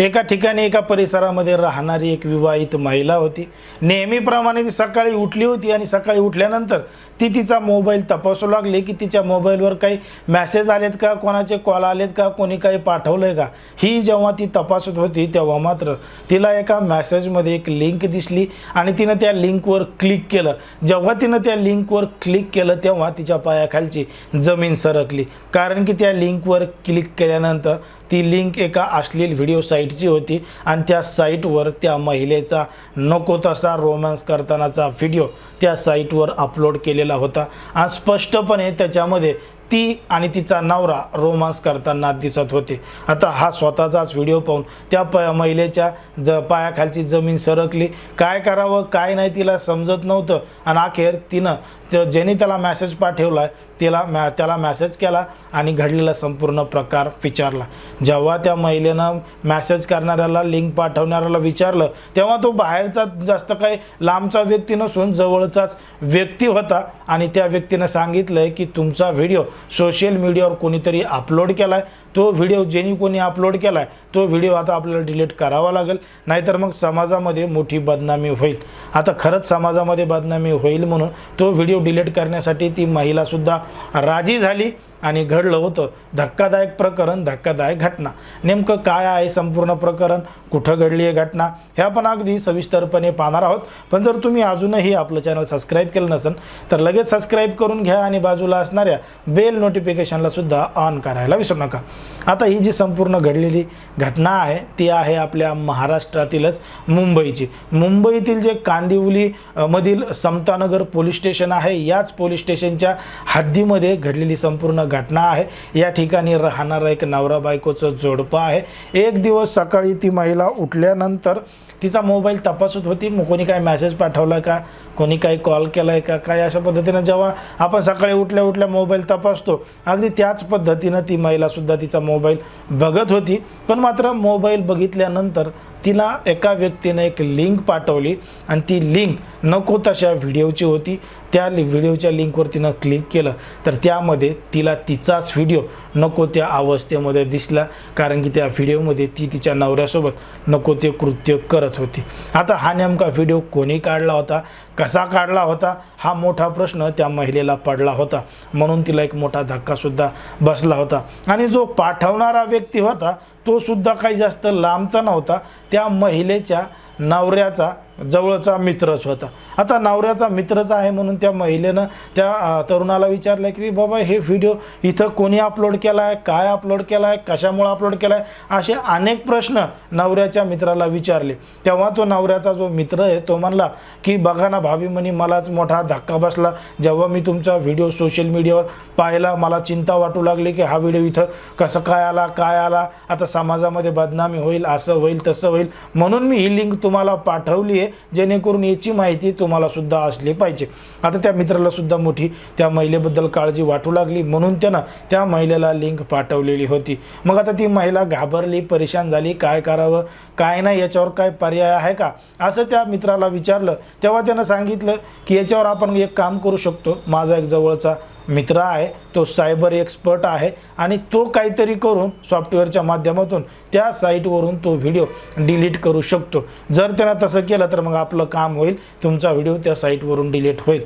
एका ठिकाणी एका परिसरामध्ये राहणारी एक विवाहित महिला होती. नेहमीप्रमाणे ती सकाळी उठली होती आणि सकाळी उठल्यानंतर ती तिचा मोबाईल तपासू लागली की तिच्या मोबाईलवर काही मॅसेज आलेत का कोणाचे कॉल आलेत का कोणी काही पाठवलं आहे का? ही जेव्हा ती तपासत होती तेव्हा मात्र तिला एका मॅसेजमध्ये एक लिंक दिसली आणि तिनं त्या लिंकवर क्लिक केलं. जेव्हा तिनं त्या लिंकवर क्लिक केलं तेव्हा तिच्या पायाखालची जमीन सरकली. कारण की त्या लिंकवर क्लिक केल्यानंतर ती लिंक एका अश्लील व्हिडिओ साईट साईटची होती आणि त्या साईटवर त्या महिलेचा नको तसा रोमॅन्स करतानाचा व्हिडिओ त्या साईटवर अपलोड केलेला होता. आणि स्पष्टपणे त्याच्यामध्ये ती आणि तिचा नवरा रोमांस करताना दिसत होते. आता हा स्वतःचाच व्हिडिओ पाहून त्या प महिलेच्या ज पायाखालची जमीन सरकली. काय करावं काय नाही तिला समजत नव्हतं. आणि अखेर तिनं त- ज्याने त्याला मॅसेज पाठवला तिला मॅ त्याला मॅसेज केला आणि घडलेला संपूर्ण प्रकार विचारला. जेव्हा त्या महिलेनं मॅसेज करणाऱ्याला लिंक पाठवणाऱ्याला विचारलं तेव्हा तो बाहेरचा जास्त काही लांबचा व्यक्ती नसून जवळचाच व्यक्ती होता. आणि त्या व्यक्तीनं सांगितलं की तुमचा व्हिडिओ सोशल मीडियावर कोणीतरी अपलोड केला आहे तो व्हिडिओ ज्यांनी कोणी अपलोड केला आहे तो व्हिडिओ आता आपल्याला डिलीट करावा लागेल नाहीतर मग समाजामध्ये मोठी बदनामी होईल. आता खरंच समाजामध्ये बदनामी होईल म्हणून तो व्हिडिओ डिलीट करण्यासाठी ती महिलासुद्धा राजी झाली. आणि घडलं होतं. धक्कादायक प्रकरण धक्कादायक घटना. नेमकं काय आहे संपूर्ण प्रकरण? कुठं घडली आहे घटना? ह्या पण अगदी सविस्तरपणे पाहणार आहोत. पण जर तुम्ही अजूनही आपलं चॅनल सबस्क्राईब केलं नसेल तर लगेच सबस्क्राईब करून घ्या आणि बाजूला असणाऱ्या बेल नोटिफिकेशनला सुद्धा ऑन करायला विसरू नका. आता ही जी संपूर्ण घडलेली घटना आहे ती आहे आपल्या महाराष्ट्रातीलच मुंबईची. मुंबईतील जे कांदिवली मधील समतानगर पोलीस स्टेशन आहे याच पोलीस स्टेशनच्या हद्दीमध्ये घडलेली संपूर्ण घटना आहे. या ठिकाणी राहणारं एक नवरा बायकोचं जोडपं आहे. एक दिवस सकाळी ती महिला उठल्यानंतर तिचा मोबाईल तपासत होती. मग कोणी काय मेसेज पाठवला का? कोणी काही कॉल केला आहे का? काय अशा पद्धतीनं जेव्हा आपण सकाळी उठल्या उठल्या मोबाईल तपासतो अगदी त्याच पद्धतीनं ती महिलासुद्धा तिचा मोबाईल बघत होती. पण मात्र मोबाईल बघितल्यानंतर तिला एका व्यक्तीने एक लिंक पाठवली आणि ती लिंक नको तशा व्हिडिओची होती. त्या लि- व्हिडिओच्या लिंकवर तिनं क्लिक केलं तर त्यामध्ये तिला तिचाच व्हिडिओ नको त्या अवस्थेमध्ये दिसला कारण की त्या व्हिडिओमध्ये ती तिच्या नवऱ्यासोबत नको ते कृत्य करत होती. आता हा नेमका व्हिडिओ कोणी काढला होता कसा काढला होता हा मोठा प्रश्न त्या महिलेला पडला होता. म्हणून तिला एक मोठा धक्कासुद्धा बसला होता. आणि जो पाठवणारा व्यक्ती होता तो सुद्धा काही जास्त लांबचा नव्हता. त्या महिलेच्या नवऱ्याचा जवळचा मित्रच होता. आता नवऱ्याचा मित्रच आहे म्हणून त्या महिलेनं त्या तरुणाला विचारलं की बाबा हे व्हिडिओ इथं कोणी अपलोड केला आहे काय अपलोड केला आहे कशामुळं अपलोड केला आहे असे अनेक प्रश्न नवऱ्याच्या मित्राला विचारले. तेव्हा तो नवऱ्याचा जो मित्र आहे तो म्हणला की बघा ना भाभी म्हणे मलाच मोठा धक्का बसला. जेव्हा मी तुमचा व्हिडिओ सोशल मीडियावर पाहिला मला चिंता वाटू लागली की हा व्हिडिओ इथं कसं काय आला काय आला? आता समाजामध्ये बदनामी होईल असं होईल तसं होईल. म्हणून मी ही लिंक तुम्हाला पाठवली आहे जेणेकरून याची माहिती तुम्हाला सुद्धा असली पाहिजे. आता त्या मित्राला सुद्धा मोठी त्या महिलेबद्दल काळजी वाटू लागली. म्हणून त्यानं त्या महिलेला लिंक पाठवलेली होती. मग आता ती महिला घाबरली परेशान झाली. काय करावं? काय नाही? याच्यावर काय पर्याय आहे का? असं त्या मित्राला विचारलं. तेव्हा त्यानं सांगितलं की याच्यावर आपण एक काम करू शकतो. माझा एक जवळचा मित्र आहे तो सायबर एक्सपर्ट आहे आणि तो काहीतरी करून सॉफ्टवेअरच्या माध्यमातून त्या साईटवरून तो व्हिडिओ डिलीट करू शकतो. जर त्यानं तसं केलं तर मग आपलं काम होईल तुमचा व्हिडिओ त्या साईटवरून डिलीट होईल.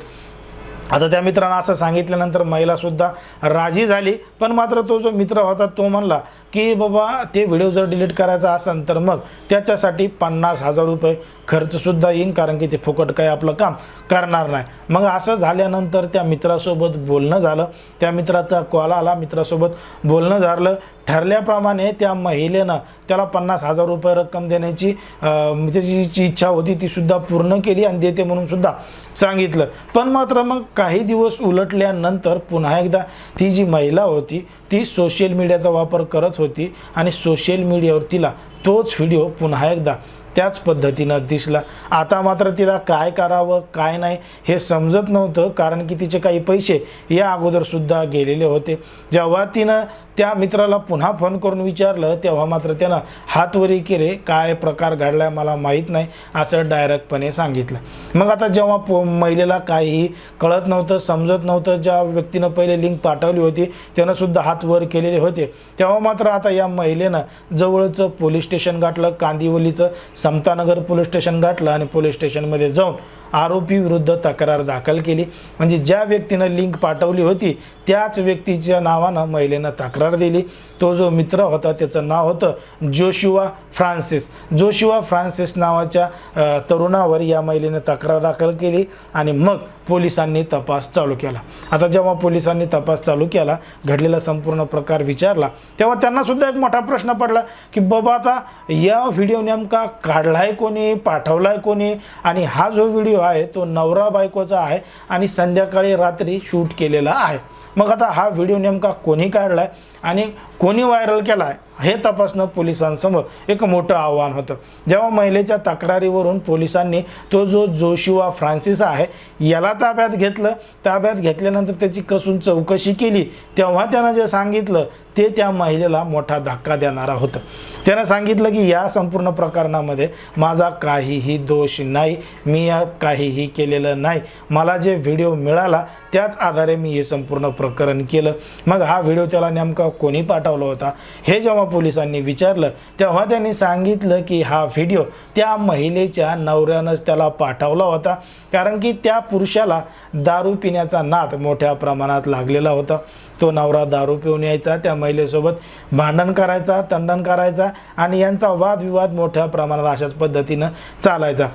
आता त्या मित्रांना असं सांगितल्यानंतर महिलासुद्धा राजी झाली पण मात्र तो जो मित्र होता तो म्हणला की बाबा ते व्हिडिओ जर डिलीट करायचा असेल तर मग त्याच्यासाठी पन्नास हजार रुपये खर्चसुद्धा येईन कारण की ते फुकट काही आपलं काम करणार नाही. मग असं झाल्यानंतर त्या मित्रासोबत बोलणं झालं. त्या मित्राचा कॉल आला. मित्रासोबत बोलणं झालं. ठरल्याप्रमाणे त्या महिलेनं त्याला पन्नास हजार रुपये रक्कम देण्याची त्याची म्हणजे जी इच्छा होती ती सुद्धा पूर्ण केली आणि देते म्हणून सुद्धा सांगितलं. पण मात्र मग काही दिवस उलटल्यानंतर पुन्हा एकदा ती जी महिला होती ती सोशल मीडियाचा वापर करत होती. होती आणि सोशल मीडियावर तिला तोच व्हिडिओ पुन्हा एकदा त्याच पद्धतीनं दिसला. आता मात्र तिला काय करावं काय नाही हे समजत नव्हतं कारण की तिचे काही पैसे या अगोदरसुद्धा गेलेले होते. जेव्हा तिनं त्या मित्राला पुन्हा फोन करून विचारलं तेव्हा मात्र त्यानं हातवरी केले काय प्रकार घडलाय मला माहीत नाही असं डायरेक्टपणे सांगितलं. मग आता जेव्हा पो महिलेला काहीही कळत नव्हतं समजत नव्हतं ज्या व्यक्तीनं पहिले लिंक पाठवली होती त्यानं सुद्धा हात वर केलेले होते. तेव्हा मात्र आता या महिलेनं जवळचं पोलीस स्टेशन गाठलं कांदिवलीचं समतानगर पोलीस स्टेशन गाठलं आणि पोलीस स्टेशनमध्ये जाऊन आरोपीविरुद्ध तक्रार दाखल केली. म्हणजे ज्या व्यक्तीनं लिंक पाठवली होती त्याच व्यक्तीच्या नावानं महिलेनं तक्रार दिली. तो जो मित्र होता त्याचं नाव होतं जोशुआ फ्रान्सिस. जोशुआ फ्रान्सिस नावाच्या तरुणावर या महिलेनं तक्रार दाखल केली आणि मग पोलिसांनी तपास चालू केला. आता जेव्हा पोलिसांनी तपास चालू केला घडलेला संपूर्ण प्रकार विचारला तेव्हा त्यांना सुद्धा एक मोठा प्रश्न पडला की बाबा आता या व्हिडिओ नेमका काढलाय कोणी पाठवलाय कोणी? आणि हा जो व्हिडिओ आहे तो नवरा बायकोचा आहे आणि संध्याकाळी रात्री शूट केलेला आहे. मग आता हा व्हिडिओ नेमका कोणी काढलाय आणि कोणी व्हायरल केला आहे हे तपासणं पोलिसांसमोर एक मोठं आव्हान होतं. जेव्हा महिलेच्या तक्रारीवरून पोलिसांनी तो जो जोशिवा फ्रान्सिस आहे याला ताब्यात घेतलं. ताब्यात घेतल्यानंतर त्याची कसून चौकशी केली. तेव्हा त्यानं जे सांगितलं ते त्या महिलेला मोठा धक्का देणारा होतं त्यानं सांगितलं की या संपूर्ण प्रकरणामध्ये माझा काहीही दोष नाही मी या काहीही केलेलं नाही. मला जे व्हिडिओ मिळाला त्याच आधारे मी हे संपूर्ण प्रकरण केलं. मग हा व्हिडिओ त्याला नेमका कोणी पाठवला होता? हे जेव्हा पोलिसांनी विचारलं तेव्हा त्यांनी सांगितलं की हा व्हिडिओ त्या महिलेच्या नवऱ्यानंच त्याला पाठवला होता. कारण की त्या पुरुषाला दारू पिण्याचा नाद मोठ्या प्रमाणात लागलेला होता. तो नवरा दारू पिऊन यायचा त्या महिलेसोबत भांडण करायचा तंडण करायचा आणि यांचा वादविवाद मोठ्या प्रमाणात अशाच पद्धतीनं चालायचा.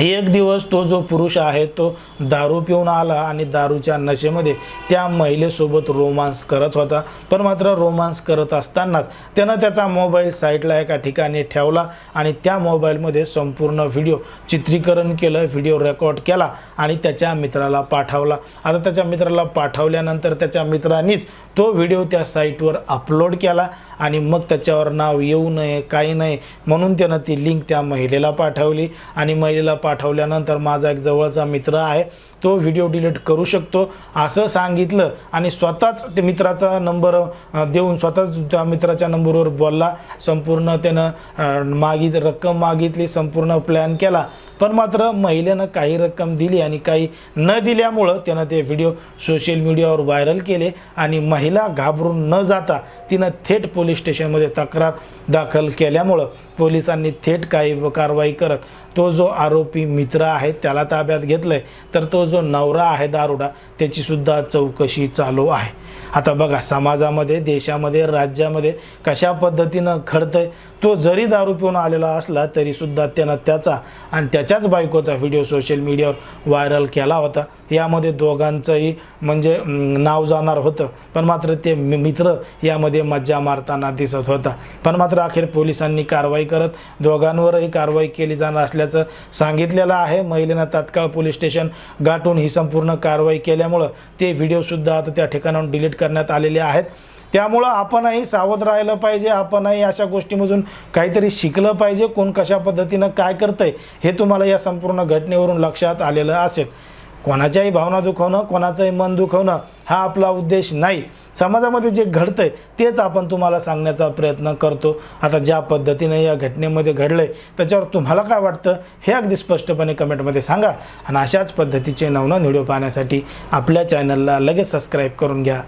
एक दिवस तो जो पुरुष आहे तो दारू पिऊन आला आणि दारूच्या नशेमध्ये त्या महिलेसोबत रोमांस करत होता. पण मात्र रोमांस करत असतानाच त्यानं त्याचा मोबाईल साईटला एका ठिकाणी ठेवला आणि त्या मोबाईलमध्ये संपूर्ण व्हिडिओ चित्रीकरण केलं व्हिडिओ रेकॉर्ड केला आणि त्याच्या मित्राला पाठवला. आता त्याच्या मित्राला पाठवल्यानंतर त्याच्या मित्रांनीच तो व्हिडिओ त्या साईटवर अपलोड केला आणि मग त्याच्यावर नाव येऊ नये काही नाही. म्हणून त्यानं ती लिंक त्या महिलेला पाठवली. आणि महिलेला पाठवल्यानंतर माझा एक जवळचा मित्र आहे तो व्हिडिओ डिलीट करू शकतो. असं सांगितलं आणि स्वतःच ते मित्राचा नंबर देऊन स्वतःच त्या मित्राच्या नंबरवर बोलला. संपूर्ण त्यानं मागित रक्कम मागितली संपूर्ण प्लॅन केला. पण मात्र महिलेनं काही रक्कम दिली आणि काही न दिल्यामुळं त्यानं ते व्हिडिओ सोशल मीडियावर व्हायरल केले आणि महिला घाबरून न जाता तिनं थेट पोलीस स्टेशनमध्ये तक्रार दाखल केल्यामुळं पोलिसांनी थेट काही कारवाई करत तो जो आरोपी मित्र आहे त्याला ताब्यात घेतलं आहे तर तो जो नवरा आहे दारुडा त्याचीसुद्धा चौकशी चालू आहे. आता बघा समाजामध्ये देशामध्ये राज्यामध्ये कशा पद्धतीनं घडतंय तो जरी दारू पिऊन आलेला असला तरीसुद्धा त्यानं त्याचा आणि त्याच्याच बायकोचा व्हिडिओ सोशल मीडियावर व्हायरल केला होता. यामध्ये दोघांचंही म्हणजे नाव जाणार होतं. पण मात्र ते मित्र यामध्ये मज्जा मारताना दिसत होता. पण मात्र अखेर पोलिसांनी कारवाई करत दोघांवरही कारवाई केली जाणार असल्याचं सांगितलेलं आहे. महिलेनं तात्काळ पोलीस स्टेशन गाठून ही संपूर्ण कारवाई केल्यामुळं ते व्हिडिओसुद्धा आता त्या ठिकाणाहून डिलीट करण्यात आलेले आहेत. त्यामुळं आपणही सावध राहिलं पाहिजे आपणही अशा गोष्टीमधून काहीतरी शिकलं पाहिजे कोण कशा पद्धतीनं काय करतंय हे तुम्हाला या संपूर्ण घटनेवरून लक्षात आलेलं असेल. कोणाच्याही भावना दुखवणं कोणाचंही मन दुखवणं हा आपला उद्देश नाही. समाजामध्ये जे घडतं आहे तेच आपण तुम्हाला सांगण्याचा प्रयत्न करतो. आता ज्या पद्धतीने या घटनेमध्ये घडलं आहे त्याच्यावर तुम्हाला काय वाटतं हे अगदी स्पष्टपणे कमेंटमध्ये सांगा. आणि अशाच पद्धतीचे नवनवीन व्हिडिओ पाहण्यासाठी आपल्या चॅनलला लगेच सबस्क्राईब करून घ्या.